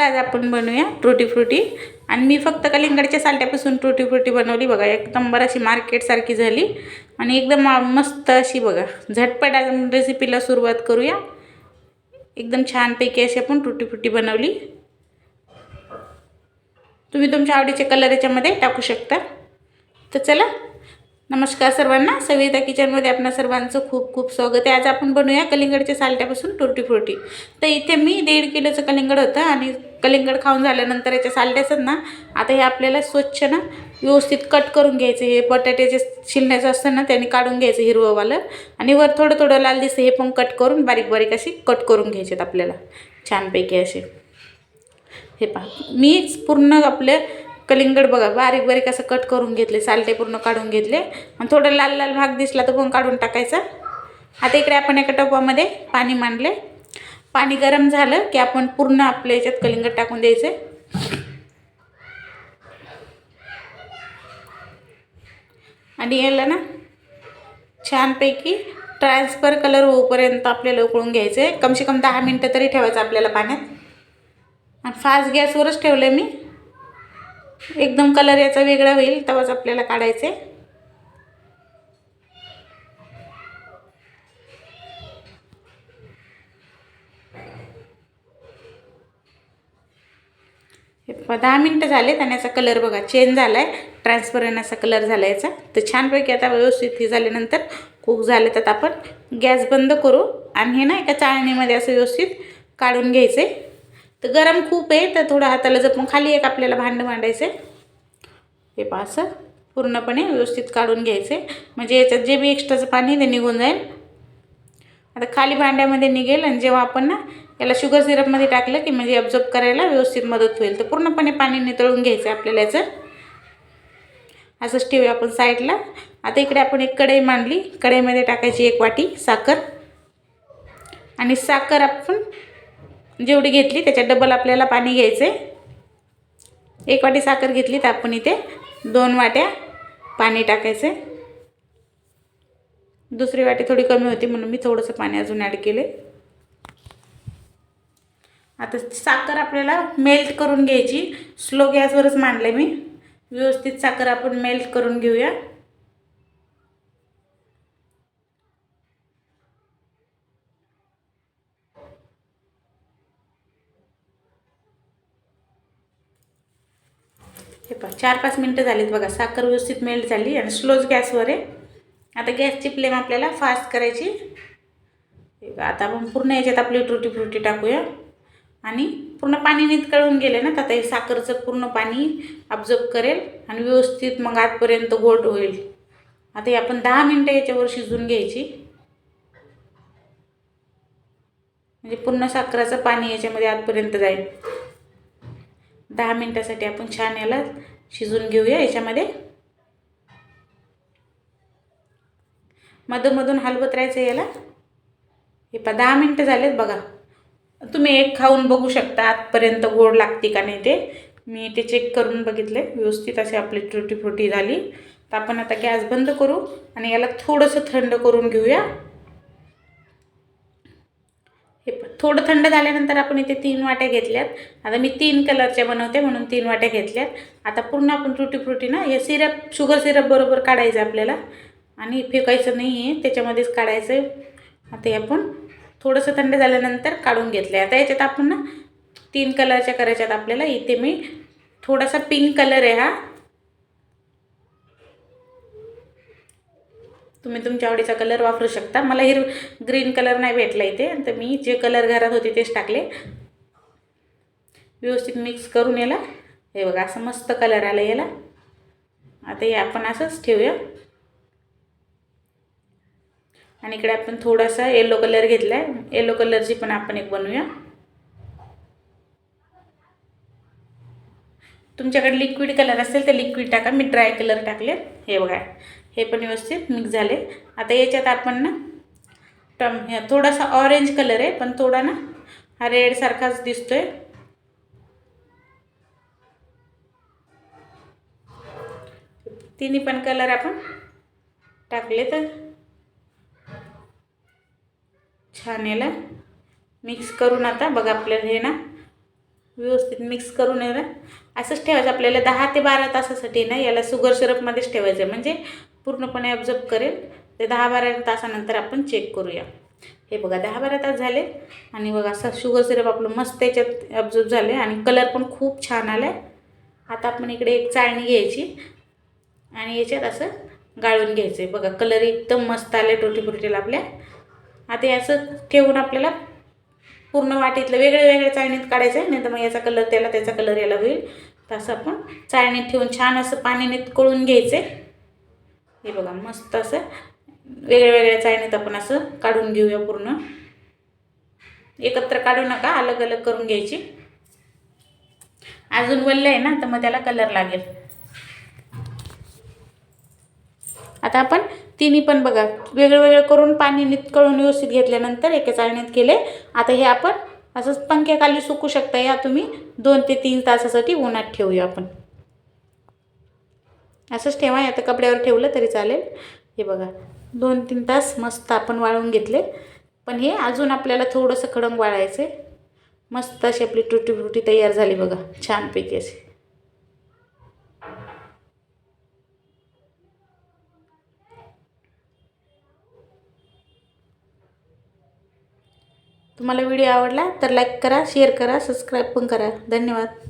चला आज आपण बनवूया ट्रुटी फ्रुटी. आणि मी फक्त कलिंगडच्या साल्ट्यापासून ट्रुटी फ्रुटी बनवली बघा एकदम नंबर अशी मार्केटसारखी झाली. आणि एकदम मस्त अशी बघा झटपट आज रेसिपीला सुरुवात करूया. एकदम छानपैकी अशी आपण ट्रुटी फ्रुटी बनवली. तुम्ही तुमच्या आवडीचे कलर याच्यामध्ये टाकू शकता. तर चला नमस्कार सर्वांना. सविता किचनमध्ये आपणा सर्वांचं खूप खूप स्वागत आहे. आज आपण बनवूया कलिंगडच्या साल्ट्यापासून टुटी फ्रुटी. तर इथे मी दीड किलोचं कलिंगड होतं आणि कलिंगड खाऊन झाल्यानंतर याच्या असतात ना आता हे आपल्याला स्वच्छ ना व्यवस्थित कट करून घ्यायचे. हे बटाट्याचे शिलण्याचं असतं ना त्याने काढून घ्यायचं हिरवंवालं. आणि वर थोडं थोडं लाल दिसतं हे पण कट करून बारीक बारीक अशी कट करून घ्यायचेत आपल्याला. छानपैकी असे. हे पहा मीच पूर्ण आपले कलिंगड बघा बारीक बारीक असं कट करून घेतले सालटे पूर्ण काढून घेतले. आणि थोडं लाल लाल भाग दिसला तर पण काढून टाकायचा. आता इकडे आपण एका टोपामध्ये पाणी मांडले. पाणी गरम झालं की आपण पूर्ण आपल्या याच्यात कलिंगड टाकून द्यायचं. आणि याला ना छानपैकी ट्रान्सफर कलर होईपर्यंत आपल्याला उकळून घ्यायचं आहे कमसे कम दहा मिनटं तरी ठेवायचं आपल्याला पाण्यात. आणि फास्ट गॅसवरच ठेवलं आहे मी. एकदम कलर याचा वेगळा होईल तेव्हाच आपल्याला काढायचं आहे प- दहा मिनटं झाले आणि याचा कलर बघा चेंज झाला आहे ट्रान्सपरंट असा कलर झाला याचा. तर छानपैकी आता व्यवस्थित हे झाल्यानंतर कुक झाले तर आपण गॅस बंद करू. आणि हे ना एका चाळणीमध्ये असं व्यवस्थित काढून घ्यायचे. तर गरम खूप आहे तर थोडं हाताला जपून खाली एक आपल्याला भांडं मांडायचं. आहे हे पहा असं पूर्णपणे व्यवस्थित काढून घ्यायचे. म्हणजे याच्यात जे बी एक्स्ट्राचं पाणी ते निघून जाईल. आता खाली भांड्यामध्ये निघेल आणि जेव्हा आपण ना याला शुगर सिरपमध्ये टाकलं की म्हणजे अब्झॉर्ब करायला व्यवस्थित मदत होईल. तर पूर्णपणे पाणी नितळून घ्यायचं आहे आपल्याला याचं. असंच ठेवूया आपण साईडला आता इकडे आपण एक कढई मांडली. कढईमध्ये टाकायची एक वाटी साखर. आणि साखर आपण जेवढी घेतली त्याच्यात डबल आपल्याला पाणी घ्यायचं आहे एक वाटी साखर घेतली तर आपण इथे दोन वाट्या पाणी टाकायचं आहे दुसरी वाटी थोडी कमी होती म्हणून मी थोडंसं पाणी अजून ॲड केले आता साखर आपल्याला मेल्ट करून घ्यायची. स्लो गॅसवरच मांडले मी. व्यवस्थित साखर आपण मेल्ट करून घेऊया. हे पहा चार पाच मिनटं झालीत बघा. साखर व्यवस्थित मेल्ट झाली आणि स्लोच गॅसवर आहे. आता गॅसची फ्लेम आपल्याला फास्ट करायची. हे आता आपण पूर्ण याच्यात आपली ट्रुटी फ्रुटी टाकूया. आणि पूर्ण पाणी नितकळून गेले ना आता हे साखरचं पूर्ण पाणी अब्झॉर्ब करेल आणि व्यवस्थित मग आतपर्यंत गोड होईल. आता हे आपण दहा मिनटं याच्यावर शिजवून घ्यायची. म्हणजे पूर्ण साखराचं पाणी याच्यामध्ये आतपर्यंत जाईल. दहा मिनटासाठी आपण छान याला शिजून घेऊया याच्यामध्ये. मधूनमधून हलवत राहायचं याला. हे पा दहा मिनटं झालेत बघा. तुम्ही एक खाऊन बघू शकता आतपर्यंत गोड लागते का नाही ते. मी ते चेक करून बघितले व्यवस्थित असे आपली ट्रुटी फ्रुटी झाली. तर आपण आता गॅस बंद करू आणि याला थोडंसं थंड करून घेऊया. हे थोडं थंड झाल्यानंतर आपण इथे तीन वाट्या घेतल्यात. आता मी तीन कलरच्या बनवते म्हणून तीन वाट्या घेतल्यात. आता पूर्ण आपण तुटी फ्रुटी ना हे सिरप शुगर सिरप बरोबर काढायचं आपल्याला. आणि फेकायचं नाही आहे त्याच्यामध्येच काढायचं आहे आता हे आपण थोडंसं थंड झाल्यानंतर काढून घेतलं आहे आता याच्यात आपण ना तीन कलरच्या करायच्यात आपल्याला इथे मी थोडासा पिंक कलर आहे हा. तुम्ही तुमच्या आवडीचा कलर वापरू शकता. मला हिर ग्रीन कलर नाही भेटला इथे. तर मी जे कलर घरात होते तेच टाकले. व्यवस्थित मिक्स करून याला. हे बघा असं मस्त कलर आला याला. आता हे आपण असंच ठेवूया. आणि इकडे आपण थोडासा येलो कलर घेतला आहे येलो कलरची पण आपण एक बनवूया. तुमच्याकडे लिक्विड कलर असेल तर लिक्विड टाका. मी ड्राय कलर टाकले. हे बघा. हे पण व्यवस्थित मिक्स झाले. आता याच्यात आपण ना टम थोडासा ऑरेंज कलर आहे पण थोडा ना हा रेडसारखाच दिसतो आहे तिन्ही पण कलर आपण टाकले तर. छान याला मिक्स करून आता बघा आपल्याला हे ना व्यवस्थित मिक्स करून येणार असंच ठेवायचं आपल्याला दहा ते बारा तासासाठी ना याला शुगर सिरपमध्येच ठेवायचं आहे. म्हणजे पूर्णपणे ऑब्झर्व करेल. ते दहा बारा तासानंतर आपण चेक करूया. हे बघा दहा बारा तास झाले. आणि बघा असं शुगर सिरप आपलं मस्त याच्यात ऑब्झर्व झाले आणि कलर पण खूप छान आला आहे आता आपण इकडे एक चाळणी घ्यायची. आणि याच्यात असं गाळून घ्यायचं आहे बघा कलर एकदम मस्त आले टोटी फुटीला आपल्या. आता याचं असं ठेवून आपल्याला पूर्ण वाटीतलं वेगळ्या वेगळ्या चाळणीत काढायचं आहे नाही तर मग याचा कलर त्याला त्याचा कलर याला होईल. तर असं आपण चाळणीत ठेवून छान असं पाण्याने कळून घ्यायचं आहे हे बघा मस्त असं वेगळ्या वेगळ्या चाळणीत आपण असं काढून घेऊया पूर्ण. एकत्र काढू नका अलग अलग करून घ्यायची. अजून वल्लं आहे ना तर मग त्याला कलर लागेल. आता आपण तिन्ही पण बघा वेगळं वेगळं करून पाणी नितकळून व्यवस्थित घेतल्यानंतर एका चाळणीत केले. आता हे आपण असंच पंख्याखाली सुकू शकता या तुम्ही दोन ते तीन तासासाठी उन्हात ठेवूया आपण. असंच ठेवा आता कपड्यावर ठेवलं तरी चालेल. हे बघा दोन तीन तास मस्त आपण वाळवून घेतले. पण हे अजून आपल्याला थोडंसं खडंग वाळायचं आहे मस्त अशी आपली टुटी फ्रुटी तयार झाली बघा छानपैकी अशी. तुम्हाला व्हिडिओ आवडला तर लाईक करा शेअर करा सबस्क्राईब पण करा. धन्यवाद.